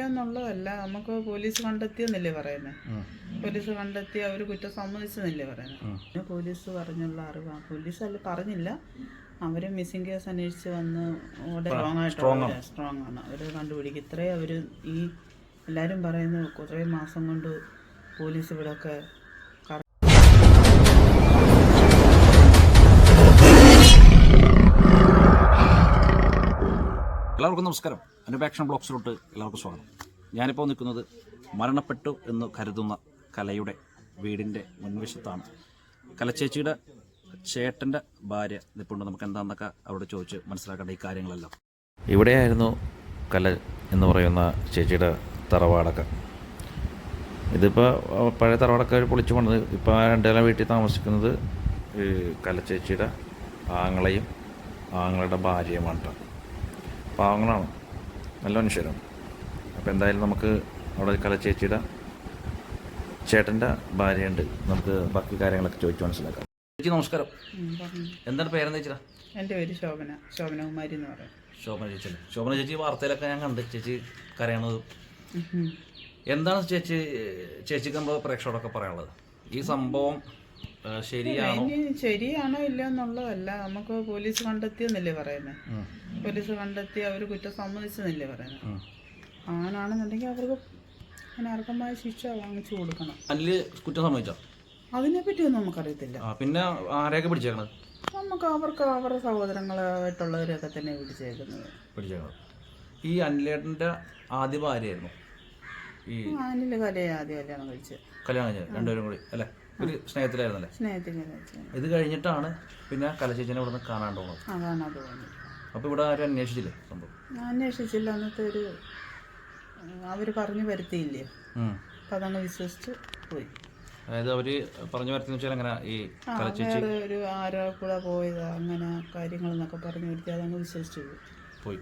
ഇല്ല എന്നുള്ളതല്ല നമുക്ക് പോലീസ് കണ്ടെത്തിയെന്നല്ലേ പറയുന്നത് പോലീസ് കണ്ടെത്തി അവർ കുറ്റം സമ്മതിച്ചെന്നല്ലേ പറയുന്നത് പോലീസ് പറഞ്ഞുള്ള അറിവ് പോലീസ് അല്ല പറഞ്ഞില്ല. അവർ മിസ്സിംഗ് കേസ് അന്വേഷിച്ച് വന്ന് അവിടെ സ്ട്രോങ് ആയിട്ട് സ്ട്രോങ് ആണ്. അവർ കണ്ടുപിടിക്കും. ഇത്രയും അവർ ഈ എല്ലാവരും പറയുന്നു കുറേ മാസം കൊണ്ട് പോലീസ് ഇവിടെയൊക്കെ ഒക്കെ എല്ലാവർക്കും നമസ്കാരം. അനുപാക്ഷൻ ബ്ലോക്സിലോട്ട് എല്ലാവർക്കും സ്വാഗതം. ഞാനിപ്പോൾ നിൽക്കുന്നത് മരണപ്പെട്ടു എന്ന് കരുതുന്ന കലയുടെ വീടിന്റെ മുൻവശത്താണ്. കലച്ചേച്ചിയുടെ ചേട്ടന്റെ ഭാര്യ നിൽപ്പുണ്ട് നമുക്ക് എന്താണെന്നൊക്കെ അവിടെ ചോദിച്ച് മനസ്സിലാക്കേണ്ട ഈ കാര്യങ്ങളെല്ലാം. ഇവിടെയായിരുന്നു കല എന്ന് പറയുന്ന ചേച്ചിയുടെ തറവാടൊക്കെ. ഇതിപ്പോൾ പഴയ തറവാടൊക്കെ പൊളിച്ചു പണിത് ഇപ്പോൾ രണ്ടേല വീട്ടിൽ താമസിക്കുന്നത് കലച്ചേച്ചിയുടെ ആങ്ങളെയും ആങ്ങളുടെ ഭാര്യയുമാണ് പാവങ്ങളാണ് നല്ല മനുഷ്യരാണ്. അപ്പോൾ എന്തായാലും നമുക്ക് അവിടെ കലച്ചേച്ചിയുടെ ചേട്ടന്റെ ഭാര്യയുണ്ട്. നമുക്ക് ബാക്കി കാര്യങ്ങളൊക്കെ ചോദിച്ചു മനസ്സിലാക്കാം. ചേച്ചി നമസ്കാരം. എന്താണ് പേരെന്ന് ചേച്ചിടാ എന്റെ പേര് ശോഭന. ശോഭന ശോഭനകുമാരി എന്ന് പറയും. ശോഭന ചേച്ചി ശോഭന ചേച്ചി വാർത്തയിലൊക്കെ ഞാൻ കണ്ട് ചേച്ചി കരയണത്. എന്താണ് ചേച്ചി ചേച്ചിക്ക് നമ്മൾ പ്രേക്ഷകരോടൊക്കെ പറയാനുള്ളത്? ഈ സംഭവം ശരിയാണോ? ശരിയാണോ ഇല്ല എന്നുള്ളതല്ല. നമുക്ക് പോലീസ് കണ്ടെത്തിയെന്നല്ലേ പറയുന്നത് പോലീസ് കണ്ടെത്തി അവർ കുറ്റം സമ്മതിച്ചെന്നല്ലേ പറയുന്നത്. അങ്ങനാണെന്നുണ്ടെങ്കിൽ അവർക്ക് അനർഹമായ ശിക്ഷ വാങ്ങിച്ചു കൊടുക്കണം. അതിൽ കുറ്റം സമ്മതിച്ചോ? അതിനെപ്പറ്റിയൊന്നും നമുക്കറിയത്തില്ല. ആ പിന്നെ ആരെയൊക്കെ പിടിച്ചേക്കണത് നമുക്ക് അവർക്ക് അവരുടെ സഹോദരങ്ങളായിട്ടുള്ളവരെയൊക്കെ തന്നെ പിടിച്ചേക്കുന്നത്. പിടിച്ചേക്കണത് ഈ അനിലേട്ടന്റെ ആദ്യ ഭാര്യയായിരുന്നു. ഈ അനിൽ കലയെ ആദ്യം കല്യാണം കഴിച്ചത്. കല്യാണം കഴിച്ചത് രണ്ടുപേരും കൂടി അല്ലേ? ഒരു സ്നേഹത്തിലായിരുന്നല്ലേ? സ്നേഹത്തിന് ഇത് കഴിഞ്ഞിട്ടാണ് പിന്നെ കലശേച്ചനെ ഇവിടെ നിന്ന് കാണാണ്ട് പോകുന്നത് അതാണ് അത് തോന്നുന്നത് അപ്പോൾ ഇവിടെ ആരും അന്വേഷിച്ചില്ലേ സംഭവം? അന്വേഷിച്ചില്ല. അന്നത്തെ ഒരു അവർ പറഞ്ഞു വരുത്തിയില്ലേ? ഉം. അപ്പം അതങ്ങ് വിശ്വസിച്ച് പോയി. അതായത് അവർ പറഞ്ഞു വരുത്തുന്ന വെച്ചാൽ അങ്ങനെ ഈ ആ കലച്ചേച്ചി വേറെ ഒരു ആരോ കൂടെ പോയതാ അങ്ങനെ കാര്യങ്ങളെന്നൊക്കെ പറഞ്ഞു വരുത്തി അതങ്ങ് വിശ്വസിച്ച് പോയി. പോയി.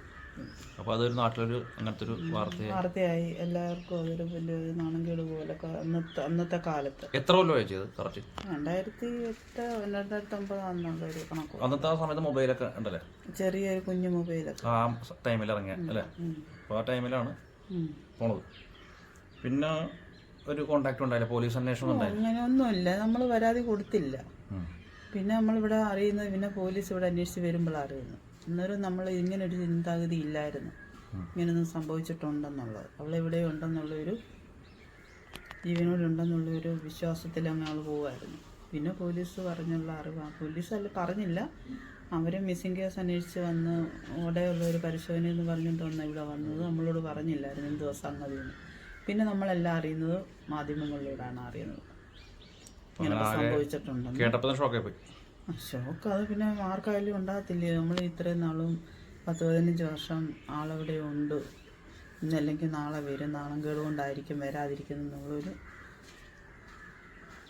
അപ്പോൾ അതൊരു നാട്ടിലൊരു അങ്ങനത്തെ ഒരു വാർത്തയായി. വാർത്തയായി. എല്ലാവർക്കും അതൊരു വലിയൊരു നാണംകേട് പോലൊക്കെ അന്നത്തെ അന്നത്തെ കാലത്ത്. എത്ര കൊല്ലമായി ചെയ്തത് കറക്റ്റ് രണ്ടായിരത്തി എട്ട് രണ്ടായിരത്തി ഒമ്പതാണെന്നുള്ള ഒരു കണക്ക് അന്നത്തെ ആ സമയത്ത് മൊബൈലൊക്കെ ഉണ്ടല്ലേ? ചെറിയൊരു കുഞ്ഞു മൊബൈലൊക്കെ. ആ ടൈമിൽ ഇറങ്ങിയ അല്ലേ? അപ്പോൾ ആ ടൈമിലാണ്. പോണത്. പിന്നെ ഒരു കോണ്ടാക്ട് ഉണ്ടായില്ല പോലീസ് അന്വേഷണം ഉണ്ടായില്ല? അങ്ങനെ ഒന്നുമില്ല നമ്മൾ പരാതി കൊടുത്തില്ല. പിന്നെ നമ്മളിവിടെ അറിയുന്നത് പിന്നെ പോലീസ് ഇവിടെ അന്വേഷിച്ച് വരുമ്പോഴാണ് അറിയുന്നത്. അന്നേരം നമ്മൾ ഇങ്ങനെ ഒരു ചിന്താഗതി ഇല്ലായിരുന്നു. ഇങ്ങനൊന്നും സംഭവിച്ചിട്ടുണ്ടെന്നുള്ളത്. അവളെവിടെ ഉണ്ടെന്നുള്ളൊരു ജീവനോടുണ്ടെന്നുള്ളൊരു വിശ്വാസത്തിൽ അങ്ങ് അവൾ പോവായിരുന്നു. പിന്നെ പോലീസ് പറഞ്ഞുള്ള അറിവ് പോലീസ് അല്ല പറഞ്ഞില്ല. അവർ മിസ്സിംഗ് കേസ് അന്വേഷിച്ച് വന്ന് ഉള്ള ഒരു പരിശോധന എന്ന് പറഞ്ഞിട്ട് വന്ന ഇവിടെ വന്നത് നമ്മളോട് പറഞ്ഞില്ലായിരുന്നു എന്ത് ദിവസം എന്ന്. പിന്നെ നമ്മളെല്ലാം അറിയുന്നത് മാധ്യമങ്ങളിലൂടെയാണ് അറിയുന്നത്. ഇങ്ങനെ സംഭവിച്ചിട്ടുണ്ടെന്ന്. കേട്ടപ്പോൾ ഷോക്കായി പോയി. ഷോക്ക് അത് പിന്നെ ആർക്കായാലും ഉണ്ടാകത്തില്ലേ നമ്മൾ ഇത്രയും നാളും പത്ത് പതിനഞ്ച് വർഷം ആളവിടെ ഉണ്ട്. ഇന്നല്ലെങ്കിൽ നാളെ വരും. നാളം കേടുകൊണ്ടായിരിക്കും വരാതിരിക്കുന്നു വരാതിരിക്കുന്നത് എന്നുള്ളൊരു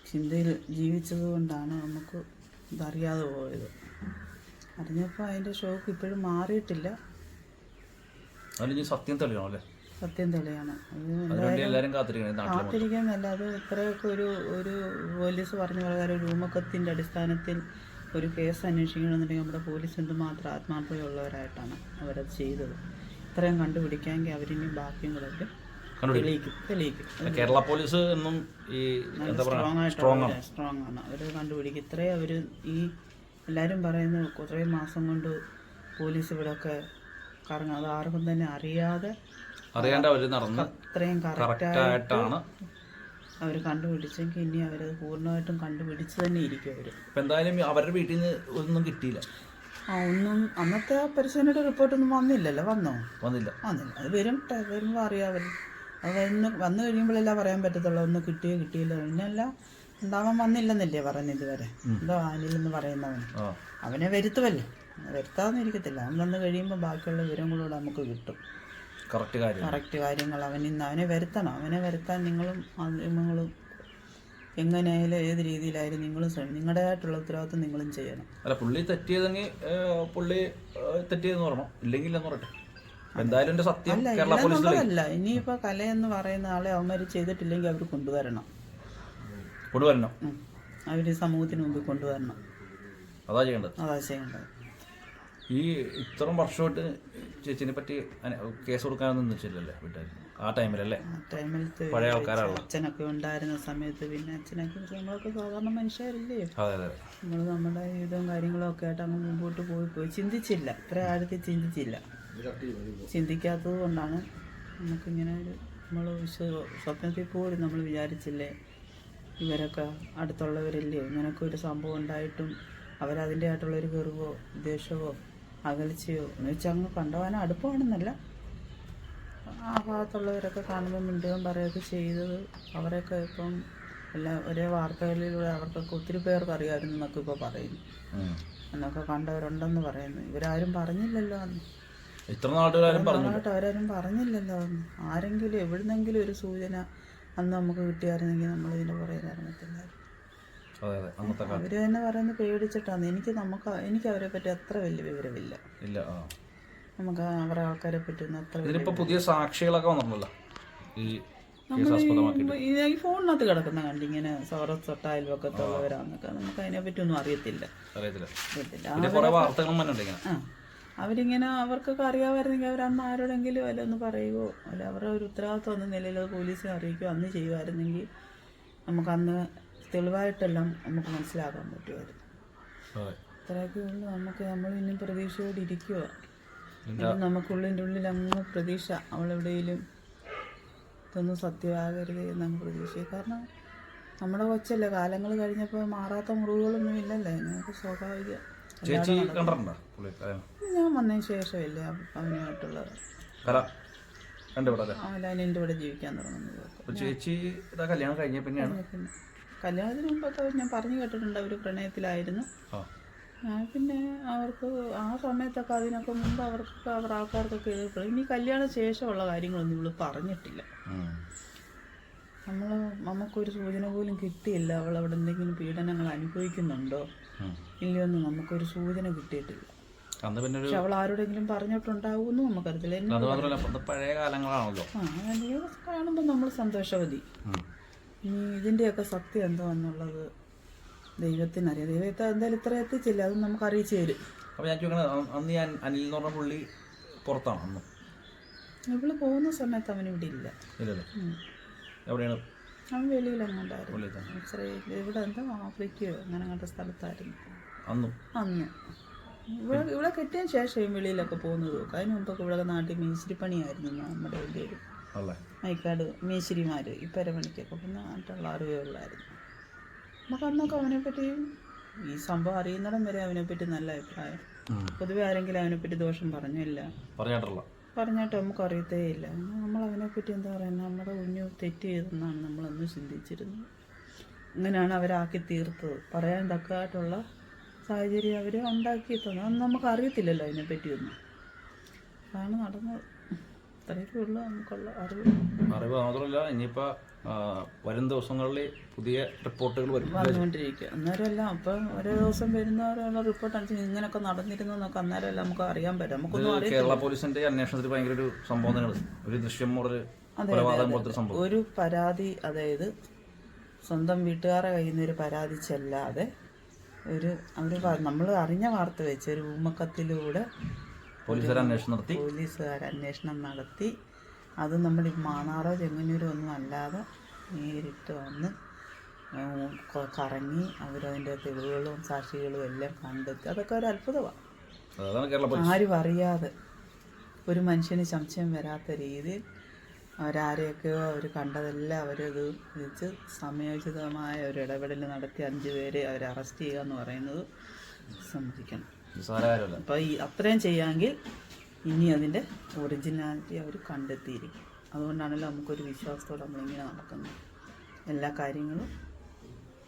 ചിന്തയിൽ ജീവിച്ചത് കൊണ്ടാണ് നമുക്ക് ഇതറിയാതെ പോയത്. അറിഞ്ഞപ്പോൾ അതിന്റെ ഷോക്ക് ഇപ്പോഴും മാറിയിട്ടില്ല. സത്യം തെളിയണം അല്ലേ? സത്യം തെളിയാണ്. കാത്തിരിക്കുന്നല്ല അത് ഇത്രയൊക്കെ ഒരു ഒരു പോലീസ് പറഞ്ഞ പ്രകാരം ഒരു ഊമക്കത്തിന്റെ അടിസ്ഥാനത്തിൽ ഒരു കേസ് അന്വേഷിക്കണമെന്നുണ്ടെങ്കിൽ നമ്മുടെ പോലീസ് എന്തുമാത്രം ആത്മാർത്ഥതയുള്ളവരായിട്ടാണ് അവരത് ചെയ്തത്. ഇത്രയും കണ്ടുപിടിക്കാമെങ്കിൽ അവരിനി ബാക്കിയും കൂടെ കേരള പോലീസ് എന്നും ഈ എന്താ സ്ട്രോങ് പറയുക സ്ട്രോങ് ആണ്. അവർ കണ്ടുപിടിക്കും. ഇത്രയും അവർ ഈ എല്ലാവരും പറയുന്നത് കുറേ മാസം കൊണ്ട് പോലീസ് ഇവിടെയൊക്കെ കറങ്ങും. അത് ആർക്കും തന്നെ അറിയാതെ അറിയാണ്ട് അവർ നടന്ന് അത്രയും കറക്റ്റ് കറക്റ്റായിട്ടാണ് അവർ കണ്ടുപിടിച്ചെങ്കിൽ ഇനി അവരത് പൂർണമായിട്ടും കണ്ടുപിടിച്ച് തന്നെ ഇരിക്കും അവർ ഇപ്പം എന്തായാലും അവരുടെ വീട്ടിൽ നിന്ന് ഒന്നും കിട്ടിയില്ല. ആ ഒന്നും അന്നത്തെ ആ പരിശോധനയുടെ റിപ്പോർട്ടൊന്നും വന്നില്ലല്ലോ വന്നോ? വന്നില്ല. വന്നില്ല. അത് വരും വരുമ്പോൾ വരുമ്പോൾ അവർ അത് വന്ന് വന്നു കഴിയുമ്പോഴല്ല പറയാൻ പറ്റത്തുള്ളൂ ഒന്ന് കിട്ടിയോ കിട്ടിയില്ല. പിന്നെല്ല ഉണ്ടാവാൻ വന്നില്ലെന്നല്ലേ പറഞ്ഞു ഇതുവരെ. എന്തോ ആനില്ലെന്ന് പറയുന്നവൻ. ആ. അവനെ വരുത്തുമല്ലേ വരുത്താമെന്ന് ഇരിക്കത്തില്ല. അവൻ വന്ന് കഴിയുമ്പോൾ ബാക്കിയുള്ള വിവരങ്ങളോട് നമുക്ക് കിട്ടും. കറക്റ്റ് കാര്യം കറക്റ്റ് കാര്യങ്ങൾ അവൻ ഇന്ന് അവനെ വരുത്തണം. അവനെ വരുത്താൻ നിങ്ങളും മാധ്യമങ്ങളും എങ്ങനെയായാലും ഏത് രീതിയിലായാലും നിങ്ങളും ശ്രമിക്കും നിങ്ങളുടേതായിട്ടുള്ള ഉത്തരവാദിത്വം നിങ്ങളും ചെയ്യണം. അല്ല പുള്ളി തെറ്റിയതെങ്കിൽ പുള്ളി തെറ്റിയതെന്ന് പറഞ്ഞു. ഇല്ലെങ്കിൽ ഇല്ലെന്ന് പറയട്ടെ. എന്തായാലും സത്യം അല്ല കേരള ഇനിയിപ്പോൾ കലയെന്ന് പറയുന്ന ആളെ അവന്മാർ ചെയ്തിട്ടില്ലെങ്കിൽ അവർ കൊണ്ടുവരണം. കൊണ്ടുവരണം. അവർ സമൂഹത്തിന് മുമ്പിൽ കൊണ്ടുവരണം. അതാ ചെയ്യേണ്ടത്. അതാ ചെയ്യേണ്ടത്. ഈ ഇത്രയും വർഷമായിട്ട് ചേച്ചിനെ പറ്റി കേസ് കൊടുക്കാനൊന്നും നിന്നിച്ചില്ലല്ലേ വീട്ടുകാർ ആ ടൈമിലല്ലേ പഴയ ആൾക്കാരാണല്ലോ അച്ഛനൊക്കെ ഉണ്ടായിരുന്ന സമയത്ത് പിന്നെ അച്ഛനൊക്കെ നമ്മളൊക്കെ സാധാരണ മനുഷ്യരല്ലേ? അതെ അതെ നമ്മൾ നമ്മുടെ ജീവിതവും കാര്യങ്ങളും ഒക്കെ ആയിട്ട് അങ്ങ് മുമ്പോട്ട് പോയി പോയി. ചിന്തിച്ചില്ല. ഇത്ര ആഴത്തിൽ ചിന്തിച്ചില്ല. ചിന്തിക്കാത്തത് കൊണ്ടാണ് നമുക്കിങ്ങനെ ഒരു നമ്മൾ സ്വപ്നത്തിൽ പോലും നമ്മൾ വിചാരിച്ചില്ലേ ഇവരൊക്കെ അടുത്തുള്ളവരല്ലേ? ഇങ്ങനൊക്കെ ഒരു സംഭവം ഉണ്ടായിട്ടും അവരതിന്റെ ആയിട്ടുള്ളൊരു ഗർവോ ദേഷ്യമോ അകൽച്ചയോ എന്ന് വെച്ചാൽ അങ്ങ് കണ്ടവാനും അടുപ്പമാണെന്നല്ല. ആ ഭാഗത്തുള്ളവരൊക്കെ കാണുമ്പോൾ മിണ്ടുകയും പറയുകയൊക്കെ ചെയ്തത് അവരൊക്കെ ഇപ്പം എല്ലാ ഒരേ വാർത്തകളിലൂടെ അവർക്കൊക്കെ ഒത്തിരി പേർക്ക് അറിയാമായിരുന്നു എന്നൊക്കെ ഇപ്പോൾ പറയുന്നു. എന്നൊക്കെ കണ്ടവരുണ്ടെന്ന് പറയുന്നു. ഇവരാരും പറഞ്ഞില്ലല്ലോ അന്ന്. ഇത്ര നാട്ടുകാരായിട്ട് അവരാരും പറഞ്ഞില്ലല്ലോ അന്ന്. ആരെങ്കിലും എവിടുന്നെങ്കിലും ഒരു സൂചന അന്ന് നമുക്ക് കിട്ടിയായിരുന്നെങ്കിൽ നമ്മൾ ഇതിന്റെ പുറകെ ഇറങ്ങത്തില്ലായിരുന്നു അതെ അതെ അന്നത്തെ കാലം അവർ തന്നെ പറയുന്നത് പേടിച്ചിട്ടാണ് എനിക്ക് നമുക്ക് എനിക്ക് അവരെ പറ്റി അത്ര വലിയ വിവരമില്ല. ഇല്ല നമുക്ക് അവരെ ആൾക്കാരെ പറ്റി അത്ര ഇതിനിപ്പോ പുതിയ സാക്ഷികളൊക്കെ വന്നിട്ടുണ്ടല്ലോ. ഈ ഈ ഫോണിനകത്ത് കിടക്കുന്ന കണ്ട് ഇങ്ങനെ സൗറത്ത് തൊട്ട അയൽവക്കത്തുള്ളവരാന്നൊക്കെ നമുക്ക് അതിനെപ്പറ്റി ഒന്നും അറിയത്തില്ല. അറിയത്തില്ല. അവരിങ്ങനെ അവർക്കൊക്കെ അറിയാമായിരുന്നെങ്കിൽ അവർ അന്ന് ആരോടെങ്കിലും അല്ല ഒന്ന് പറയുകയോ അല്ല അവരുടെ ഒരു ഉത്തരവാദിത്വം എന്ന നിലയിൽ പോലീസിനെ അറിയിക്കുകയോ അന്ന് ചെയ്യുമായിരുന്നെങ്കിൽ നമുക്ക് അന്ന് തെളിവായിട്ടെല്ലാം നമുക്ക് മനസ്സിലാക്കാൻ പറ്റുമായിരുന്നു. അത്. ഇത്രയൊക്കെ ഉള്ളു. നമുക്ക് നമ്മൾ ഇനി പ്രതീക്ഷയോടെ ഇരിക്കുക നമുക്കുള്ളിന്റെ ഉള്ളിൽ അങ്ങ് പ്രതീക്ഷ. അവളെവിടെയും ഇതൊന്നും സത്യമാകരുത് എന്നങ്ങ് പ്രതീക്ഷ കാരണം നമ്മുടെ കൊച്ചല്ലേ കാലങ്ങൾ കഴിഞ്ഞപ്പോൾ മാറാത്ത മുറിവുകളൊന്നും ഇല്ലല്ലോ? ഞങ്ങൾക്ക് സ്വാഭാവിക. ഞാൻ വന്നതിന് ശേഷമല്ലേ അവ- അവനുമായിട്ടുള്ള കല. കണ്ടിവിടെ അല്ലേ? അവൻ എന്റെ ഇവിടെ ജീവിക്കാൻ തുടങ്ങുന്നത് ചേച്ചി കല്യാണം കഴിഞ്ഞ പിന്നെയാണ്. പിന്നെ. കല്യാണത്തിന് മുമ്പൊക്കെ ഞാൻ പറഞ്ഞു കേട്ടിട്ടുണ്ട് അവർ പ്രണയത്തിലായിരുന്നു. പിന്നെ അവർക്ക് ആ സമയത്തൊക്കെ അതിനൊക്കെ മുമ്പ് അവർക്ക് അവർ ആൾക്കാർക്കൊക്കെ എതിർപ്പ്. ഇനി കല്യാണ ശേഷമുള്ള കാര്യങ്ങളൊന്നും ഇവൾ പറഞ്ഞിട്ടില്ല. നമ്മൾ നമ്മൾ നമുക്കൊരു സൂചന പോലും കിട്ടിയില്ല. അവൾ അവിടെ എന്തെങ്കിലും പീഡനങ്ങൾ അനുഭവിക്കുന്നുണ്ടോ? ഇല്ലയൊന്നും നമുക്കൊരു സൂചന കിട്ടിയിട്ടില്ല. പക്ഷെ അവൾ ആരോടെങ്കിലും പറഞ്ഞിട്ടുണ്ടാവുമെന്ന് നമുക്കറിയത്തില്ല. പഴയ കാലങ്ങളാണല്ലോ. ആ കാണുമ്പോൾ നമ്മൾ സന്തോഷവതി. ഇനി ഇതിന്റെയൊക്കെ സത്യം എന്തോ എന്നുള്ളത് ദൈവത്തിനറിയാം. ദൈവത്തെ എന്തായാലും ഇത്ര എത്തിച്ചില്ല അത് നമുക്ക് അറിയിച്ചു തരും. അപ്പൊ ഞാൻ ചോദിക്കണത് അന്ന് ഞാൻ അനിൽ എന്ന് പറഞ്ഞ പുള്ളി പുറത്താണ് അന്ന്? ഇവൾ പോകുന്ന സമയത്ത് അവൻ ഇവിടെ ഇല്ല. ഇല്ലല്ലേ? ഉം. എവിടെയാണ്? അവൻ വെളിയിലെങ്ങാണ്ടായിരുന്നു ഇസ്രയേൽ ഇവിടെ എന്താ ആഫ്രിക്കയോ അങ്ങനെ അങ്ങനത്തെ സ്ഥലത്തായിരുന്നു. അന്ന്? അന്ന്. ഇവിടെ ഇവിടെ കെട്ടിയ ശേഷം വെളിയിലൊക്കെ പോകുന്നത് അതിന് മുമ്പൊക്കെ ഇവിടെ നാട്ടിൽ മേശിരി പണിയായിരുന്നു നമ്മുടെ വലിയൊരു മൈക്കാട് മേശിരിമാർ ഈ പരമണിക്കൊക്കെ പിന്നെ അറിവേ ഉള്ളായിരുന്നു. നമുക്ക് അന്നൊക്കെ അവനെപ്പറ്റി ഈ സംഭവം അറിയുന്നിടം വരെ അവനെപ്പറ്റി നല്ല അഭിപ്രായം. പൊതുവെ ആരെങ്കിലും അവനെപ്പറ്റി ദോഷം പറഞ്ഞില്ല. പറഞ്ഞിട്ടില്ല. പറഞ്ഞിട്ട് നമുക്ക് അറിയത്തേ ഇല്ല. നമ്മൾ അവനെപ്പറ്റി എന്താ പറയുന്നത് നമ്മുടെ കുഞ്ഞു തെറ്റ് ചെയ്തെന്നാണ് നമ്മളന്ന് ചിന്തിച്ചിരുന്നത്. അങ്ങനെയാണ് അവരാക്കി തീർത്തത്. പറയാൻ തക്കതായിട്ടുള്ള സാഹചര്യം അവർ ഉണ്ടാക്കി തന്നെ അന്ന് നമുക്ക് അറിയത്തില്ലല്ലോ അതിനെപ്പറ്റിയൊന്നും. അതാണ് നടന്നത്. ഇത്രയൊക്കെ ഉള്ളൂ നമുക്കുള്ള അറിവ്. അറിവ് മാത്രമല്ല ഇനിയിപ്പോ ആ, വരും ദിവസങ്ങളിൽ പുതിയ റിപ്പോർട്ടുകൾ വരും. വന്നുകൊണ്ടിരിക്കുക. അന്നേരമല്ല അപ്പം ഓരോ ദിവസം വരുന്ന റിപ്പോർട്ട് അനുസരിച്ച് ഇങ്ങനെയൊക്കെ നടന്നിരുന്നു എന്നൊക്കെ അന്നേരമല്ല നമുക്ക് അറിയാൻ പറ്റും. നമുക്കൊന്നും കേരള പോലീസിന്റെ അന്വേഷണത്തിൽ ഭയങ്കര ഒരു സംഭവം ഒരു ദൃശ്യം ഒരു പരാതി അതായത് സ്വന്തം വീട്ടുകാരെ കയ്യിൽ നിന്ന് ഒരു പരാതി ചെല്ലാതെ ഒരു അവർ നമ്മൾ അറിഞ്ഞ വാർത്ത വെച്ച് ഒരു ഊമക്കത്തിലൂടെ പോലീസുകാർ അന്വേഷണം നടത്തി. പോലീസുകാർ അന്വേഷണം നടത്തി. അത് നമ്മൾ മാന്നാറോ ചെങ്ങന്നൂരോ ഒന്നും അല്ലാതെ നേരിട്ട് വന്ന് കറങ്ങി അവരതിന്റെ തെളിവുകളും സാക്ഷികളും എല്ലാം കണ്ടെത്തി. അതൊക്കെ ഒരു അത്ഭുതമാണ്. ആരും അറിയാതെ ഒരു മനുഷ്യന് സംശയം വരാത്ത രീതിയിൽ അവരാരെയൊക്കെയോ അവർ കണ്ടതെല്ലാം അവരത് വെച്ച് സമയോചിതമായ ഒരു ഇടപെടൽ നടത്തി അഞ്ച് പേരെ അവർ അറസ്റ്റ് ചെയ്യുക എന്ന് പറയുന്നത് സമ്മതിക്കണം. കാര്യമല്ല ഈ അത്രയും ചെയ്യാമെങ്കിൽ ഇനി അതിന്റെ ഒറിജിനാലിറ്റി അവർ കണ്ടെത്തിയിരിക്കും. അതുകൊണ്ടാണല്ലോ നമുക്കൊരു വിശ്വാസത്തോടെ നമ്മളിങ്ങനെ നടക്കുന്നത്. എല്ലാ കാര്യങ്ങളും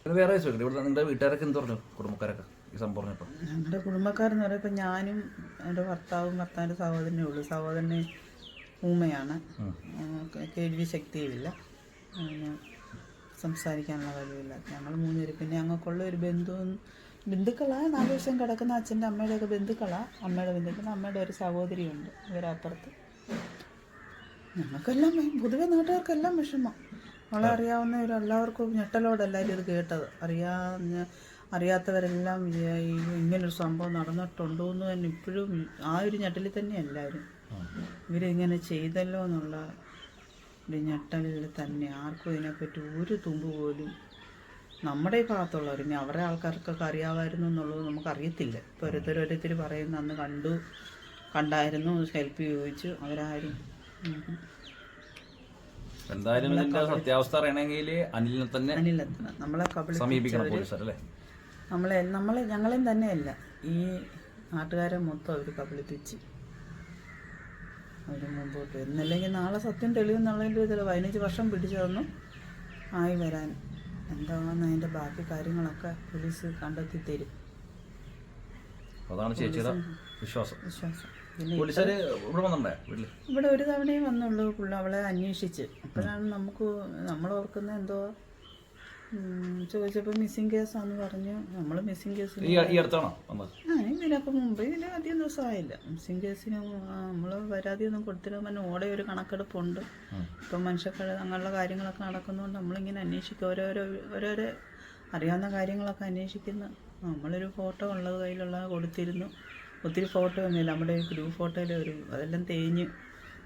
വേറെ ഇവിടെ നിങ്ങളുടെ വീട്ടുകാരൊക്കെ എന്ത് പറഞ്ഞു? കുടുംബക്കാരൊക്കെ ഈ സംഭവം പറഞ്ഞപ്പോൾ ഞങ്ങളുടെ കുടുംബക്കാരെന്ന് പറയുമ്പോൾ ഞാനും എന്റെ ഭർത്താവും ഭർത്താവിന്റെ സഹോദരനേ ഉള്ളൂ. സഹോദരനെ ഊമയാണ്. കേൾവി ശക്തിയുമില്ല. സംസാരിക്കാനുള്ള കഴിവില്ല. ഞങ്ങൾ മൂന്നുപേര്. പിന്നെ ഞങ്ങൾക്കുള്ള ഒരു ബന്ധു ബന്ധുക്കളാ നാല് ദിവസം കിടക്കുന്ന അച്ഛന്റെ അമ്മയുടെയൊക്കെ ബന്ധുക്കളാണ് അമ്മയുടെ ബന്ധുക്കൾ അമ്മയുടെ ഒരു സഹോദരിയുണ്ട് ഇവരപ്പുറത്ത്. ഭയ- പൊതുവെ നാട്ടുകാർക്കെല്ലാം വിഷമം. നമ്മളെ അറിയാവുന്നവർ എല്ലാവർക്കും ഞെട്ടലോടെല്ലാവരും ഇത് കേട്ടത്. അറിയാ അറിയാത്തവരെല്ലാം ഇങ്ങനൊരു സംഭവം നടന്നിട്ടുണ്ടോ എന്ന് തന്നെ ഇപ്പോഴും ആ ഒരു ഞെട്ടലിൽ തന്നെ എല്ലാവരും. ഇവരിങ്ങനെ ചെയ്തല്ലോ എന്നുള്ള ഒരു ഞെട്ടലിൽ തന്നെ ആർക്കും ഇതിനെപ്പറ്റി ഒരു തുമ്പ് പോലും നമ്മുടെ ഈ ഭാഗത്തുള്ളവർ ഇനി അവരുടെ ആൾക്കാർക്കൊക്കെ അറിയാമായിരുന്നു എന്നുള്ളത് നമുക്കറിയത്തില്ല. ഇപ്പോൾ ഓരോരുത്തർ പറയുന്ന അന്ന് കണ്ടു കണ്ടായിരുന്നു ഹെൽപ്പ് ചോദിച്ചു അവരാരും. എന്തായാലും ഇതിന്റെ സത്യാവസ്ഥ അറിയണമെങ്കിൽ അനിലിനെ തന്നെ അനിലെത്തണം നമ്മളെ സമീപിക്കണം അല്ലേ? നമ്മളെ നമ്മളെ ഞങ്ങളെയും തന്നെയല്ല. ഈ നാട്ടുകാരെ മൊത്തം അവർ കബളിപ്പിച്ച് അവർ മുമ്പോട്ട് എന്നല്ലെങ്കിൽ നാളെ സത്യം തെളിവെന്നുള്ളതിന്റെ ഇതിൽ പതിനഞ്ച് വർഷം പിടിച്ചതൊന്നും ആയി വരാൻ എന്താണെന്ന് അതിന്റെ ബാക്കി കാര്യങ്ങളൊക്കെ പോലീസ് കണ്ടെത്തി തരും. അതാണ് ചേച്ചിയുടെ വിശ്വാസം. വിശ്വാസം. പിന്നെ പോലീസുകാർ ഇവിടെ വന്നിട്ടുണ്ടേ ഇവിടെ ഒരു തവണയും വന്നുള്ളൂ പുള്ള അവളെ അന്വേഷിച്ച്. അപ്പോഴാണ് നമുക്ക് നമ്മൾ ഓർക്കുന്ന എന്തോ ചോദിച്ചപ്പോൾ മിസ്സിംഗ് കേസാന്ന് പറഞ്ഞു. നമ്മൾ മിസ്സിംഗ് കേസ് ഈ ഈ അടുത്താണോ വന്നത്? ആ ഇതിനൊക്കെ മുമ്പ് ഇതിന് അധികം ദിവസമായില്ല. മിസ്സിംഗ് കേസിന് നമ്മൾ പരാതിയൊന്നും കൊടുത്തില്ല പിന്നെ ഓടെ ഒരു കണക്കെടുപ്പുണ്ട്. ഇപ്പം മനുഷ്യക്കഴ അങ്ങനെയുള്ള കാര്യങ്ങളൊക്കെ നടക്കുന്നതുകൊണ്ട് നമ്മളിങ്ങനെ അന്വേഷിക്കും. ഓരോരോ ഓരോരോ അറിയാവുന്ന കാര്യങ്ങളൊക്കെ അന്വേഷിക്കുന്നു. നമ്മളൊരു ഫോട്ടോ ഉള്ളത് കയ്യിലുള്ള കൊടുത്തിരുന്നു. ഒത്തിരി ഫോട്ടോ ഒന്നുമില്ല. നമ്മുടെ ഗ്രൂപ്പ് ഫോട്ടോയിൽ ഒരു അതെല്ലാം തേഞ്ഞ്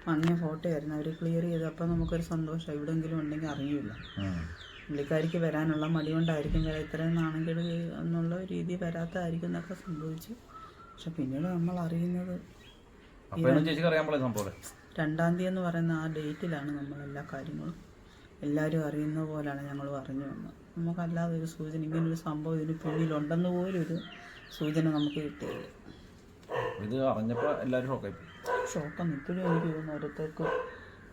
മങ്ങിയ ഫോട്ടോ ആയിരുന്നു. അവർ ക്ലിയർ ചെയ്തപ്പോൾ നമുക്കൊരു സന്തോഷം. എവിടെയെങ്കിലും ഉണ്ടെങ്കിൽ അറിയില്ല. പുള്ളിക്കാരിക്ക് വരാനുള്ള മടി കൊണ്ടായിരിക്കും വരാം. ഇത്രയും നാണെങ്കിൽ എന്നുള്ള രീതി വരാത്തതായിരിക്കും എന്നൊക്കെ സംഭവിച്ചു. പക്ഷെ പിന്നീട് നമ്മൾ അറിയുന്നത്? രണ്ടാം തീയതി എന്ന് പറയുന്ന ആ ഡേറ്റിലാണ് നമ്മൾ എല്ലാ കാര്യങ്ങളും. എല്ലാവരും അറിയുന്ന പോലെയാണ് ഞങ്ങൾ പറഞ്ഞു വന്നത്. നമുക്കല്ലാതെ ഒരു സൂചന ഇങ്ങനൊരു സംഭവം ഇതിന് പിന്നിലുണ്ടെന്ന് പോലും ഒരു സൂചന നമുക്ക് കിട്ടിയത് ഇത് അറിഞ്ഞപ്പോൾ എല്ലാവരും ഷോക്കായി ഷോക്കൊന്നും ഇപ്പോഴും എനിക്ക് തോന്നുന്നു ഓരോരുത്തർക്കും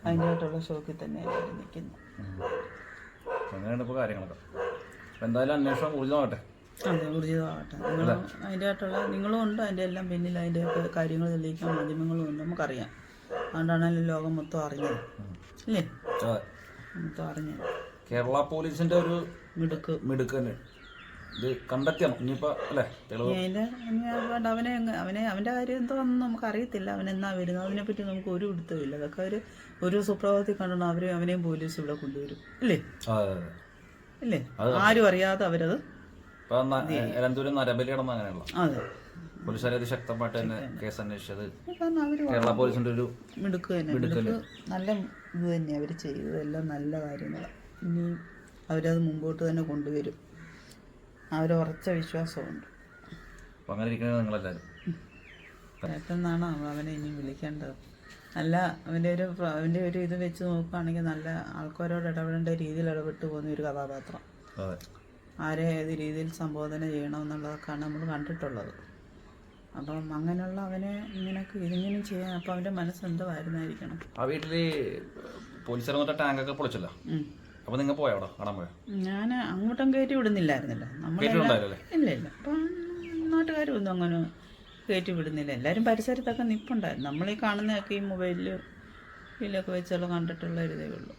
അതിന്റെതായിട്ടുള്ള ഷോക്കിൽ തന്നെയാണ് നിൽക്കുന്നത് അങ്ങനെയാണ് ഇപ്പോൾ കാര്യങ്ങളൊക്കെ. അപ്പോൾ എന്തായാലും അന്വേഷണം അതെ ഊർജിതമാകട്ടെ നിങ്ങൾ അതിന്റെതായിട്ടുള്ള നിങ്ങളും ഉണ്ട്. അതിന്റെ എല്ലാം പിന്നിൽ അതിന്റെ കാര്യങ്ങൾ തെളിയിക്കാൻ മാധ്യമങ്ങളും ഉണ്ട്. നമുക്കറിയാം. അതുകൊണ്ടാണല്ലോ ലോകം മൊത്തം അറിഞ്ഞത്. അല്ലേ മൊത്തം അറിഞ്ഞത്. കേരള പോലീസിന്റെ ഒരു മിടുക്ക്. മിടുക്ക് തന്നെ ഇത് കണ്ടെത്തിയാണ്? ഇനിയിപ്പോൾ അല്ലേ? തെളിവ് അവനെ അവനെ അവന്റെ കാര്യം എന്തോന്നും നമുക്ക് അറിയത്തില്ല അവൻ എന്നാ വരുന്നത് അതിനെപ്പറ്റി നമുക്ക് ഒരു പിടുത്തമില്ല അതൊക്കെ ഒരു ഒരു സുപ്രഭാതത്തിൽ കണ്ടോ അവരെ അവനെയും പോലീസ് ഇവിടെ കൊണ്ടുവരും. അല്ലേ അല്ലേ ഇല്ലേ? ആരും അറിയാതെ അവരത് നരബലി കിടന്ന അങ്ങനെയുള്ള അതെ. പോലീസുകാരെ ഇത് ശക്തമായിട്ട് തന്നെ കേസ് അന്വേഷിച്ചത്. കേരള പോലീസിന്റെ ഒരു മിടുക്ക് തന്നെ. നല്ല ഇത് തന്നെ അവർ ചെയ്തതെല്ലാം നല്ല കാര്യങ്ങളാണ് ഇനി അവരത് മുമ്പോട്ട് തന്നെ കൊണ്ടുവരും. അവർ ഉറച്ച വിശ്വാസമുണ്ട്. അപ്പം അങ്ങനെ ഇരിക്കുന്നത് നിങ്ങളെല്ലാവരും പെട്ടെന്നാണ് അവനെ ഇനി വിളിക്കേണ്ടത്. നല്ല അവന്റെ ഒരു അവന്റെ ഒരു ഇത് വെച്ച് നോക്കുകയാണെങ്കിൽ നല്ല ആൾക്കാരോട് ഇടപെടേണ്ട രീതിയിൽ ഇടപെട്ട് പോകുന്ന ഒരു കഥാപാത്രം. ആരെ ഏത് രീതിയിൽ സംബോധന ചെയ്യണമെന്നുള്ളതൊക്കെയാണ് നമ്മൾ കണ്ടിട്ടുള്ളത്. അപ്പം അങ്ങനെയുള്ള അവനെ ഇങ്ങനെയൊക്കെ ഇതിങ്ങനെ ചെയ്യാൻ അപ്പം അവന്റെ മനസ്സ് എന്തുവായിരുന്നായിരിക്കണം? ആ വീട്ടിൽ പോലീസ് ടാങ്കൊക്കെ പൊളിച്ചല്ലോ? ഉം. അപ്പോൾ നിങ്ങൾ പോയോ അവിടെ? കാണാൻ പോയോ? ഞാൻ അങ്ങോട്ടും കയറ്റി വിടുന്നില്ലായിരുന്നല്ലോ. ഇല്ല ഇല്ല അപ്പം നാട്ടുകാരൊന്നും അങ്ങനെ കയറ്റി വിടുന്നില്ല. എല്ലാവരും പരിസരത്തൊക്കെ നിൽപ്പുണ്ടായിരുന്നു നമ്മളീ കാണുന്നതൊക്കെ ഈ മൊബൈലിൽ ഇതിലൊക്കെ വെച്ചുള്ള കണ്ടിട്ടുള്ള ഒരു ഉള്ളൂ.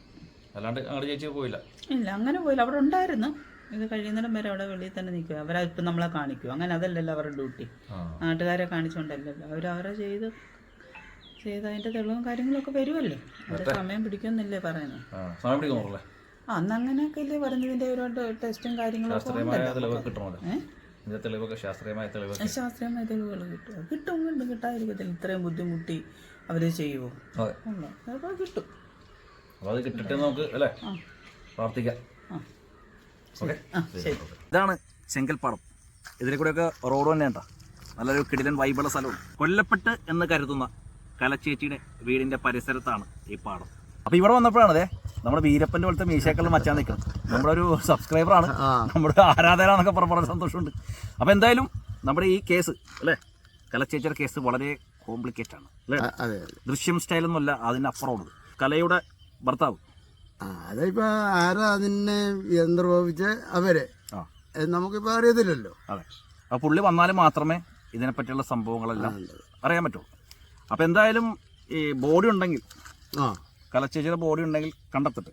അല്ലാണ്ട് അങ്ങോട്ട് ചേച്ചി പോയില്ല? ഇല്ല അങ്ങനെ പോയില്ല. അവിടെ ഉണ്ടായിരുന്നു. ഇത് കഴിയുന്നിടം വരെ അവിടെ വെളിയിൽ തന്നെ നിൽക്കുക അവരാ ഇപ്പം നമ്മളെ കാണിക്കും അങ്ങനെ അതല്ലല്ലോ അവരുടെ ഡ്യൂട്ടി. നാട്ടുകാരെ കാണിച്ചുകൊണ്ടല്ലല്ലോ അവരവരെ അവരെ ചെയ്ത് ചെയ്ത് അതിന്റെ തെളിവും കാര്യങ്ങളൊക്കെ വരുമല്ലോ അവരെ സമയം പിടിക്കുമെന്നല്ലേ പറയുന്നത്. സമയം പിടിക്കുന്നുള്ളേ ആ അന്ന് അങ്ങനെയൊക്കെ അല്ലേ പറഞ്ഞതിന്റെ ഒരു ടെസ്റ്റും കാര്യങ്ങളൊക്കെ തെളിവ് തെളിവൊക്കെ ശാസ്ത്രീയമായ തെളിവൊക്കെ ശാസ്ത്രീയമായ തെളിവുകൾ കിട്ടും. കിട്ടും കിട്ടും കിട്ടാതിരിക്കത്തില്ല. ഇത്രയും ബുദ്ധിമുട്ടി അവർ ചെയ്യുമോ അപ്പോൾ കിട്ടും. അപ്പോൾ അത് കിട്ടിട്ട് നമുക്ക് അല്ലേ? പ്രാർത്ഥിക്കാം. ഇതാണ് ചെങ്കൽപ്പാടം ഇതിലെ കൂടെയൊക്കെ റോഡ് തന്നെ ഉണ്ടാ നല്ലൊരു കിടിലൻ വൈബുള്ള സ്ഥലവും കൊല്ലപ്പെട്ട് എന്ന് കരുതുന്ന കലച്ചേച്ചിയുടെ വീടിന്റെ പരിസരത്താണ് ഈ പാടം. അപ്പൊ ഇവിടെ വന്നപ്പോഴാണ് അതെ നമ്മുടെ വീരപ്പന്റെ പോലത്തെ മീശക്കല്ല് മച്ചാൻ നിൽക്കുന്നത് നമ്മുടെ ഒരു സബ്സ്ക്രൈബർ ആണ് നമ്മുടെ ആരാധകരാണെന്നൊക്കെ പറഞ്ഞ വളരെ സന്തോഷമുണ്ട്. അപ്പൊ എന്തായാലും നമ്മുടെ ഈ കേസ് അല്ലേ? കലച്ചേച്ചിയുടെ കേസ് വളരെ കോംപ്ലിക്കേറ്റ് ആണ്. അല്ലേ? ദൃശ്യം സ്റ്റൈലൊന്നുമല്ല അതിനപ്പുറമുള്ളത് കലയുടെ ഭർത്താവ്. അതിപ്പോ ആരാ അതിനെ യന്ത്രോപിച്ച് അവരെ? നമുക്കിപ്പോ അറിയത്തില്ലല്ലോ. അതെ. അപ്പൊ പുള്ളി വന്നാൽ മാത്രമേ ഇതിനെപ്പറ്റിയുള്ള സംഭവങ്ങളെല്ലാം അറിയാൻ പറ്റുള്ളൂ. അപ്പൊ എന്തായാലും ഈ ബോഡി ഉണ്ടെങ്കിൽ ആ. കലച്ചേച്ചിയുടെ ബോഡി ഉണ്ടെങ്കിൽ കണ്ടെത്തിട്ട്.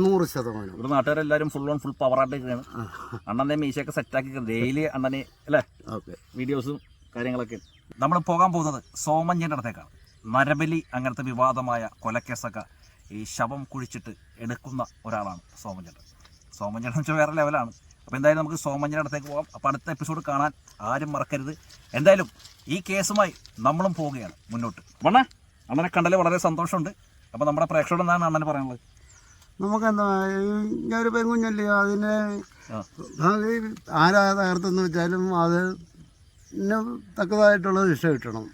നൂറ് ശതമാനം. ഇവിടെ നാട്ടുകാരെല്ലാവരും ഫുൾ ഓൺ ഫുൾ പവറായിട്ട് ഇരിക്കുകയാണ് ആ. അണ്ണന്റെ മീശയൊക്കെ സെറ്റാക്കി ഡെയിലി അണ്ണനെ അല്ലേ? ഓക്കെ. വീഡിയോസും കാര്യങ്ങളൊക്കെ. നമ്മൾ പോകാൻ പോകുന്നത് സോമഞ്ചന്റെ അടുത്തേക്കാണ്. നരബലി അങ്ങനത്തെ വിവാദമായ കൊലക്കേസൊക്കെ ഈ ശവം കുഴിച്ചിട്ട് എടുക്കുന്ന ഒരാളാണ് സോമഞ്ചൻ സോമഞ്ചൻ എന്ന് വെച്ചാൽ വേറെ ലെവലാണ് അപ്പോൾ എന്തായാലും നമുക്ക് സോമഞ്ചന്റെ അടുത്തേക്ക് പോകാം. അപ്പോൾ അടുത്ത എപ്പിസോഡ് കാണാൻ ആരും മറക്കരുത്. എന്തായാലും ഈ കേസുമായി നമ്മളും പോവുകയാണ് മുന്നോട്ട്. വണ്ണ അണ്ണനെ കണ്ടതിൽ വളരെ സന്തോഷമുണ്ട്. അപ്പോൾ നമ്മുടെ പ്രേക്ഷകരോട് എന്താണ് അണ്ണന് പറയാനുള്ളത്? നമുക്കെന്താ ഈ ഞാനൊരു പെൺകുഞ്ഞല്ലേ അതിനെ. ആരാ തകർത്തെന്ന് വെച്ചാലും അത് തക്കതായിട്ടുള്ള ശിക്ഷ കിട്ടണം.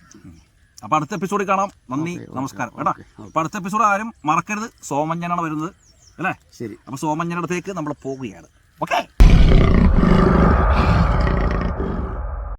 അപ്പോൾ അടുത്ത എപ്പിസോഡിൽ കാണാം. നന്ദി നമസ്കാരം. കേട്ടോ? അപ്പോൾ അടുത്ത എപ്പിസോഡ് ആരും മറക്കരുത്. സോമഞ്ഞനാണ് വരുന്നത്. അല്ലേ? ശരി. അപ്പോൾ സോമഞ്ഞനടുത്തേക്ക് നമ്മൾ പോവുകയാണ്. ഓക്കെ?